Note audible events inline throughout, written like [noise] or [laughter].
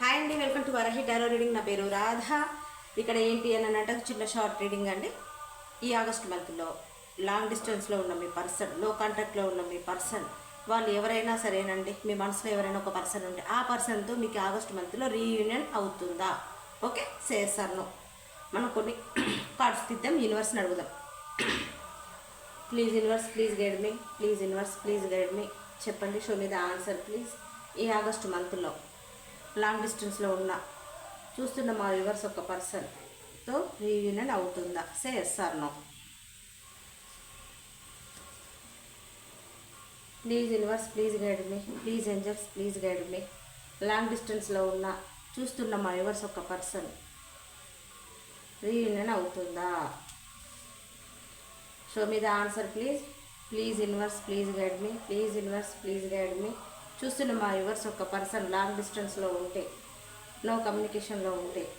Hi అండి welcome to Varahi tarot reading. నా పేరు రాధ. ఇక్కడ ఏంటి అని అంటే చిన్న షార్ట్ రీడింగ్ అండి. ఈ ఆగస్ట్ మంత్లో లాంగ్ డిస్టెన్స్లో ఉన్న మీ పర్సన్లో కాంటాక్ట్లో ఉన్న మీ పర్సన్ వాళ్ళు ఎవరైనా సరేనండి మీ మనసులో ఎవరైనా ఒక పర్సన్ ఉంటే ఆ పర్సన్తో మీకు ఆగస్ట్ మంత్లో రీయూనియన్ అవుతుందా? ఓకే సేర్ మనం కొన్ని [coughs] కార్డ్స్ తీద్దాం యూనివర్స్ని అడుగుదాం. [coughs] Please universe please guide me. Please universe please guide me. చెప్పండి show me the answer please. ఈ ఆగస్ట్ మంత్లో లాంగ్ డిస్టెన్స్లో ఉన్న. చూస్తున్న మా వ్యూవర్స్ ఒక పర్సన్తో రీయూనియన్ అవుతుందా? Say yes or no please universe please guide me please angels please guide me long డిస్టెన్స్లో ఉన్న. చూస్తున్న మా వ్యూవర్స్ ఒక పర్సన్ రీయూనియన్ అవుతుందా? Show me the answer please please universe please guide me please universe please guide మీ చూస్తున్న మా yours ఒక person long డిస్టెన్స్లో ఉంటే నో కమ్యూనికేషన్లో ఉంటే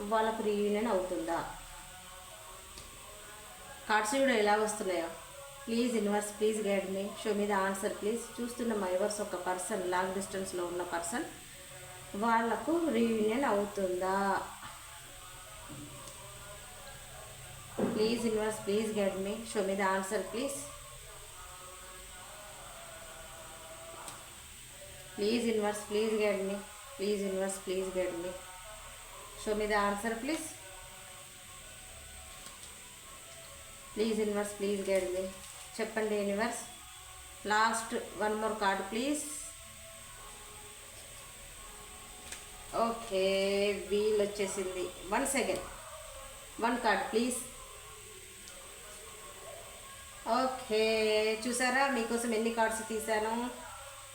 వాళ్ళకు రీయూనియన్ అవుతుందా? కార్డ్స్ కూడా ఎలా వస్తున్నాయో? Please universe please guide me. Show me the answer please. చూస్తున్న మా యువర్స్ ఒక పర్సన్ లాంగ్ డిస్టెన్స్లో ఉన్న పర్సన్ వాళ్ళకు రీయూనియన్ అవుతుందా? Please universe please guide me. Show me the answer please. Please universe please guide. Me please universe please guide. Me show me the answer please. Please universe please guide. Me చెప్పండి universe last one more card please. Okay wheel వచ్చేసింది. One second. One card please. Okay చూసారా? మీకోసం ఎన్ని cards తీశాను?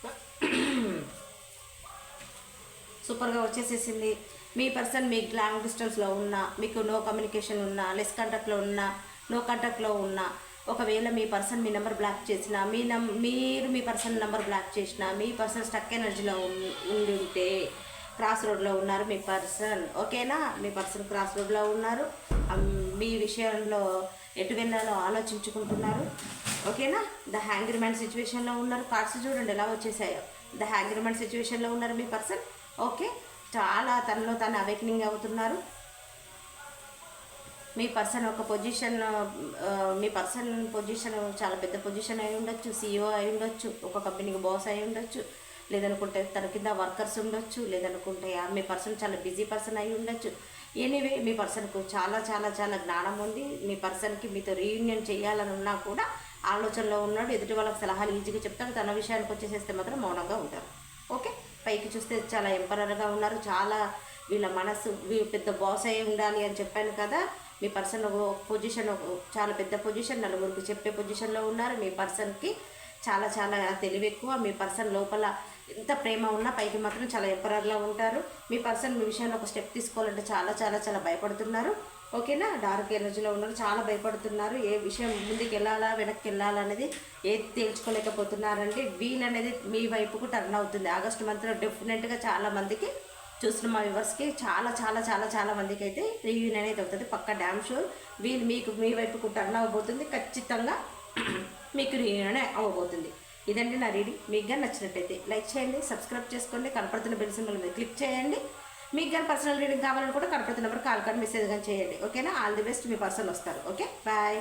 [coughs] సూపర్గా వచ్చేసేసింది. మీ person మీ long డిస్టెన్స్లో ఉన్నా మీకు నో కమ్యూనికేషన్ ఉన్నా లెస్ కాంటాక్ట్లో ఉన్నా నో కాంటాక్ట్లో ఉన్నా ఒకవేళ మీ పర్సన్ మీ నెంబర్ బ్లాక్ చేసిన మీ నం మీరు మీ పర్సన్ నెంబర్ బ్లాక్ చేసిన మీ పర్సన్ స్టక్ ఎనర్జీలో ఉం- ఉండి ఉంటే క్రాస్ రోడ్లో ఉన్నారు మీ పర్సన్ ఓకేనా మీ పర్సన్ క్రాస్ రోడ్లో ఉన్నారు. మీ విషయంలో ఎటు వెళ్ళాలో ఆలోచించుకుంటున్నారు. ఓకేనా? ద హ్యాంగ్రిమెంట్ సిచ్యువేషన్లో ఉన్నారు. కార్డ్స్ చూడండి ఎలా వచ్చేసాయో. ద హ్యాంగ్రిమెంట్ సిచ్యువేషన్లో ఉన్నారు మీ పర్సన్ ఓకే చాలా తనలో తను అవేకనింగ్ అవుతున్నారు. మీ పర్సన్ ఒక పొజిషన్ uh, మీ పర్సన్ పొజిషన్ చాలా పెద్ద పొజిషన్ అయి ఉండొచ్చు. సీఈఓ అయి ఉండొచ్చు. ఒక కంపెనీకి బాస్ అయి ఉండొచ్చు. లేదనుకుంటే తన కింద వర్కర్స్ ఉండొచ్చు. లేదనుకుంటే ఆ మీ పర్సన్ చాలా బిజీ పర్సన్ అయి ఉండొచ్చు. ఎనీవే మీ పర్సన్కు చాలా చాలా చాలా జ్ఞానం ఉంది. మీ పర్సన్కి మీతో రీయూనియన్ చేయాలని ఉన్నా కూడా ఆలోచనలో ఉన్నాడు ఎదుటి వాళ్ళకి సలహాలు ఈజీగా చెప్తాడు తన విషయానికి వచ్చేసేస్తే మాత్రం మౌనంగా ఉంటారు. ఓకే? పైకి చూస్తే చాలా ఎంపరర్గా ఉన్నారు చాలా వీళ్ళ మనసు వీ- పెద్ద బాస్ అయి ఉండాలి అని చెప్పాను కదా మీ పర్సన్ ఒక పొజిషన్ ఒక- చాలా పెద్ద పొజిషన్ నలుగురికి చెప్పే పొజిషన్లో ఉన్నారు మీ పర్సన్కి చాలా చాలా తెలివి ఎక్కువ మీ పర్సన్ లోపల ఎంత ప్రేమ ఉన్నా పైకి మాత్రం చాలా ఎంపరర్లా ఉంటారు. మీ పర్సన్ మీ విషయంలో ఒక స్టెప్ తీసుకోవాలంటే చాలా చాలా చాలా భయపడుతున్నారు. ఓకేనా? డార్క్ ఎనర్జీలో ఉన్నారు చాలా భయపడుతున్నారు. ఏ విషయం ముందుకు వెళ్ళాలా వెనక్కి వెళ్ళాలా అనేది ఏది తేల్చుకోలేకపోతున్నారంటే వీల్ అనేది మీ వైపుకు టర్న్ అవుతుంది. ఆగస్టు మంత్లో డెఫినెట్గా చాలా మందికి చూసిన మా వ్యూవర్స్కి చాలా చాలా చాలా చాలా మందికి అయితే రివ్యూన్ అనేది అవుతుంది. పక్క డ్యామ్ షూర్ వీల్ మీకు మీ వైపుకు టర్న్ అవ్వబోతుంది. ఖచ్చితంగా మీకు రివ్యూన్ అవ్వబోతుంది. ఇదండి నా రీడింగ్. మీకు కానీ నచ్చినట్టయితే లైక్ చేయండి సబ్స్క్రైబ్ చేసుకోండి కనపడుతున్న బెల్ సింబల్ మీద క్లిక్ చేయండి. మీకు కానీ పర్సనల్ రీడింగ్ కావాలని కూడా కనపడుతున్నప్పుడు కాల్ కానీ మెసేజ్ కానీ చేయండి. ఓకేనా? All the best. Me person వస్తారు. ఓకే? బాయ్.